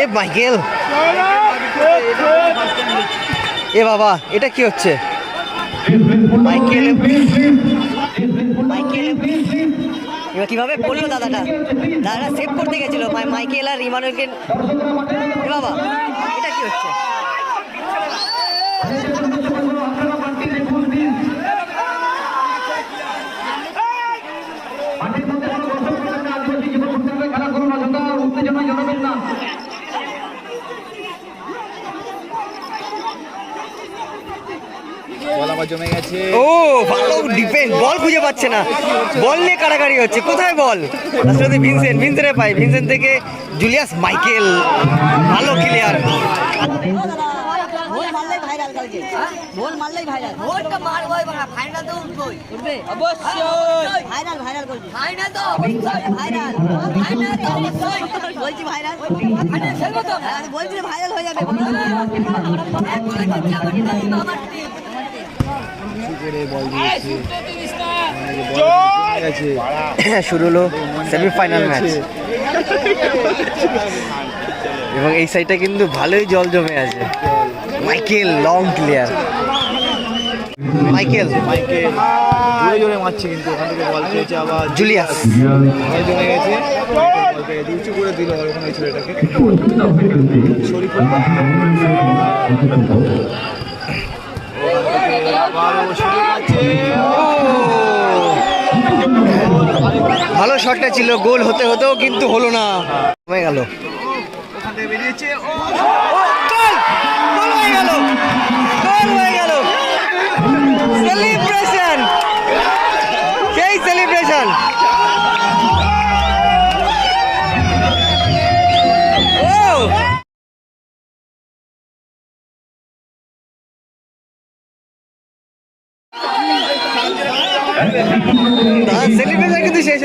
এ Michael. এ বাবা, এটা কি হচ্ছে? Michael Michael. এবার কীভাবে পড়ল দাদাটা? দাদাটা সেভ করতে গেছিল মাই- মাইকেল আর ইমানুয়েলকে বাবা, এটা কি হচ্ছে? বল আবার জমে গেছে। ও ভালো ডিফেন্স বল খুঁজে পাচ্ছে না। বল নিয়ে কাড়াকাড়ি হচ্ছে কোথায় বল? আসলে ভিনসেন্ট ভিনসেন্টে পাই ভিনসেন্ট থেকে জুলিয়াস মাইকেল ভালো মারলেই ভাইরাল কালকে। ভোল মারলেই ভাইরাল ভোলটা মারবই বাবা ফাইনাল তো উঠবই। উঠবে? অবশ্যই। ভাইরাল ভাইরাল করবি। ফাইনাল তো অবশ্যই। ভাইরাল ফাইনাল তো অবশ্যই। বলছি ভাইরাল ফাইনাল খেলব তো। বলছি ভাইরাল হয়ে যাবে। করে বল দিয়েছে? শুরু হলো সেমিফাইনাল ম্যাচ এবং এই সাইডটা কিন্তু ভালোই জল জমে আছে। Michael long clear Michael Michael জোরে জোরে মারছে কিন্তু ওখান থেকে বল পেয়েছে আবার। জুলিয়াস বল জমে গেছে। বল পেয়ে উঁচু করে দিল ওখানে ছেলেটাকে শরীফুল শটটা ছিল গোল হতে হতেও কিন্তু হলো না। কমে গেল। ওখান থেকে বেরিয়েছে। ও গোল! গোল হয়ে গেল। গোল হয়ে গেল। সেলিব্রেশন! সেই সেলিব্রেশন!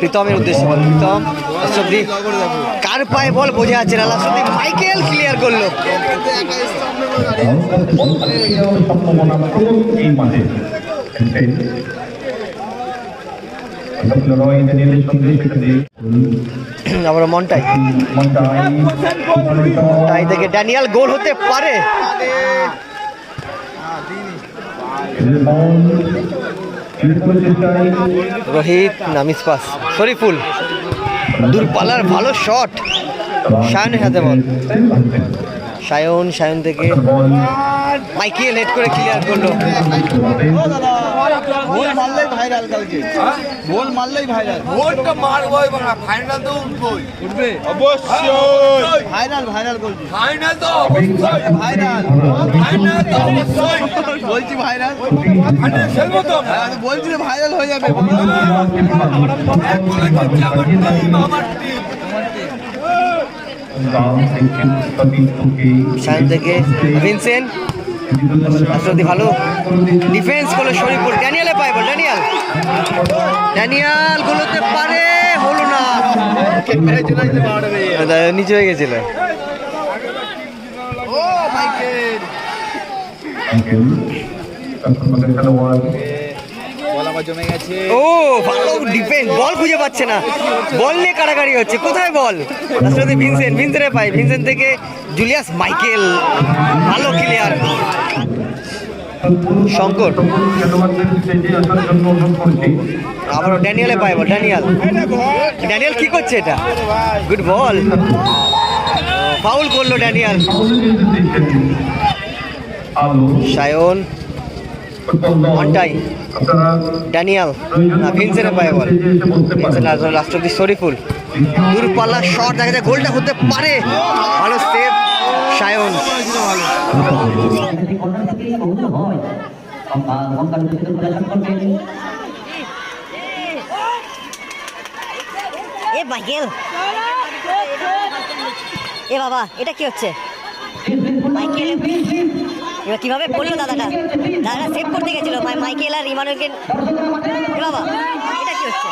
প্রীতমের উদ্দেশ্যে। বল প্রীতম সত্যি কার পায়ে বল বোঝা যাচ্ছে না? সত্যি মাইকেল ক্লিয়ার করল। আবারও মন্টাই। তাই থেকে ড্যানিয়াল গোল হতে পারে। রোহিত নামিস পাস শরীফুল। দূরপাল্লার ভালো শট সায়নের হাতে বল। সায়ন সায়ন থেকে মাইকেল হেড করে ক্লিয়ার করল। মারলেই ভাইরাল কালকে। মারলেই ভাইরাল ভোটটা মারবই বাবা ফাইনাল তো উঠবই। উঠবে? অবশ্যই। ভাইরাল ভাইরাল করবি ফাইনাল তো অবশ্যই। ভাইরাল ফাইনাল তো অবশ্যই। বলছি ভাইরাল ফাইনাল খেলব তো বলছি ভাইরাল হয়ে যাবে। আমার টিম আমার থেকে ভিনসেন্ট ভালো ডিফেন্স করল শরীফুল ড্যানিয়ালে পায় বল ড্যানিয়াল ড্যানিয়াল গুলোতে পারে হলো না। নিচে হয়ে গেছিল। ও মাইকেল। বল আবার জমে গেছে। ও ভালো ডিফেন্স বল খুঁজে পাচ্ছে না। বল নিয়ে কাড়াকাড়ি হচ্ছে, কোথায় বল? রাষ্ট্রপতি ভিনসেন্ট, ভিনসেন্টে পাই, ভিনসেন্ট থেকে জুলিয়াস মাইকেল, ভালো ক্লিয়ার শঙ্কর। আবারও ড্যানিয়ালে পাই বল, ড্যানিয়াল। ড্যানিয়াল কি করছে এটা? গুড বল ফাউল করল ড্যানিয়াল। সায়ন। আপনারা ড্যানিয়াল, না ভিনসেন্টে পায় ভিনসেন্ট আর শরীফুল। দূরপাল্লা শট দেখা গোলটা হতে পারে। ভালো সেভ সায়ন। এ মাইকেল। এ বাবা, এটা কি হচ্ছে? এবার কীভাবে দাদাটা? দাদাটা সেভ করতে গেছিল, মাই- মাইকেল আর ইমানুয়েলকে বাবা, এটা কি হচ্ছে?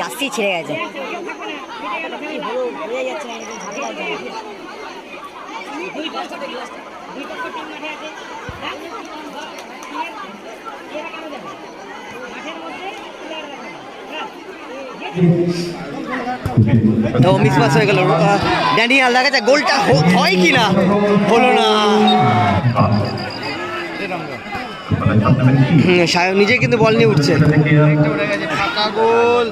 জাস্তি ছিঁড়ে গেছে। পাস হয়ে গেল। ড্যানিয়াল দেখা যায় গোলটা হয় কি না হলো না। সায়ন নিজে কিন্তু বল নিয়ে উঠছে। উড়ে গেছে ফাঁকা গোল।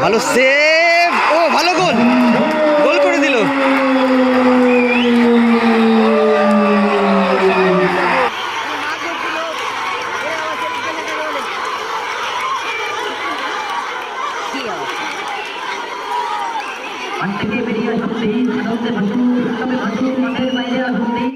ভালো সেভ ও ভালো গোল। গোল করে দিল। কি হবে? খেলাটাকে কন্টিনিউ করতে দিন এরিনাল ফুটবল